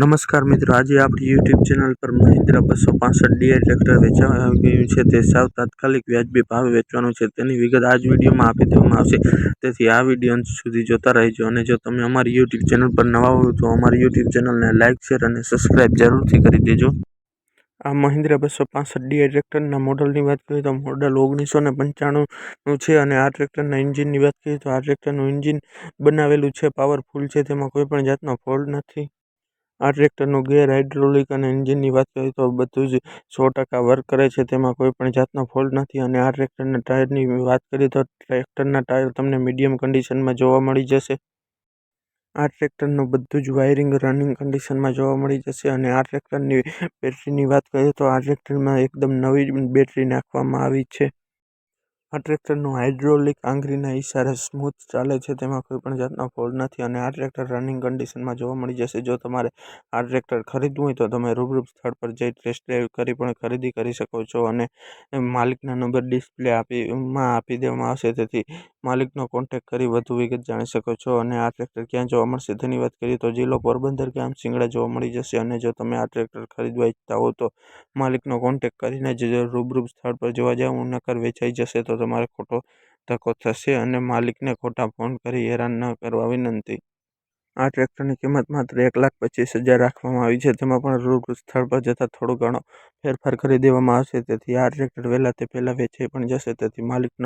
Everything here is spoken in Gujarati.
નમસ્કાર મિત્રો, આજે આપણી યુટ્યુબ ચેનલ પર મહિન્દ્રા બસો પાસઠ ડીઆઈ ટ્રેક્ટર વેચવા આવી ગયું છે. તે સાવ તાત્કાલિક વ્યાજબી ભાવે વેચવાનું છે. તેની વિગત આ જ વિડીયોમાં આપી દેવામાં આવશે. તેથી આ વીડિયો અંત સુધી જોતા રહેજો અને જો તમે અમારી યુટ્યુબ ચેનલ પર નવા હોય તો અમારી યુટ્યુબ ચેનલને લાઇક શેર અને સબસ્ક્રાઇબ જરૂરથી કરી દેજો. આ મહિન્દ્રા બસો પાસઠ ડીઆઈ ટ્રેક્ટરના મોડલની વાત કરીએ તો મોડલ ઓગણીસો ને પંચાણુંનું છે અને આ ટ્રેક્ટરના એન્જિનની વાત કરીએ તો આ ટ્રેક્ટરનું એન્જિન બનાવેલું છે પાવરફુલ છે. તેમાં કોઈ પણ જાતનો ફોલ્ટ નથી. આ ટ્રેક્ટરનું ગેર હાઇડ્રોલિક અને એન્જિનની વાત કરીએ તો બધું જ સો ટકા વર્ક કરે છે. તેમાં કોઈ પણ જાતનો ફોલ્ટ નથી અને આ ટ્રેક્ટરના ટાયરની વાત કરીએ તો ટ્રેક્ટરના ટાયર તમને મીડિયમ કન્ડિશનમાં જોવા મળી જશે. આ ટ્રેક્ટરનું બધું જ વાયરિંગ, રનિંગ કન્ડિશનમાં જોવા મળી જશે અને આ ટ્રેક્ટરની બેટરીની વાત કરીએ તો આ ટ્રેક્ટરમાં એકદમ નવી બેટરી નાખવામાં આવી છે. આ ટ્રેક્ટરનું હાઇડ્રોલિક આંગળીના ઈશારે સ્મૂથ ચાલે છે, તેમાં કોઈ પણ જાતનો ફોલ્ડ નથી અને આ ટ્રેક્ટર રનિંગ કન્ડિશનમાં જોવા મળી જશે. જો તમારે આ ટ્રેક્ટર ખરીદવું હોય તો તમે રૂબરૂ સ્થળ પર જઈ ટેસ્ટ ડ્રાઈવ કરી પણ ખરીદી કરી શકો છો અને માલિકના નંબર ડિસ્પ્લે આપી માં આપી દેવામાં આવશે. તેથી માલિકનો કોન્ટેક કરી વધુ વિગત જાણી શકો છો અને આ ટ્રેક્ટર ક્યાં જોવા મળશે? તેની વાત કરીએ તો જિલ્લો પોરબંદર ગામ સિંગડા જોવા મળી જશે અને જો તમે આ ટ્રેક્ટર ખરીદવા ઈચ્છતા હો તો માલિકનો કોન્ટેક કરીને જ રૂબરૂ સ્થળ પર જોવા જાવ નકર વેચાઈ જશે તો તમારે ખોટો ધક્કો થશે અને માલિકને ખોટા ફોન કરી હેરાન ન કરવા વિનંતી. આ ટ્રેક્ટરની કિંમત માત્ર એક લાખ પચીસ હજાર રાખવામાં આવી છે તેમાં પણ રૂબરૂ સ્થળ પર જતાં થોડો ઘણો ફેરફાર કરી દેવામાં આવશે. તેથી આ ટ્રેક્ટર વહેલા તે પહેલાં વેચાઈ પણ જશે, તેથી માલિકનો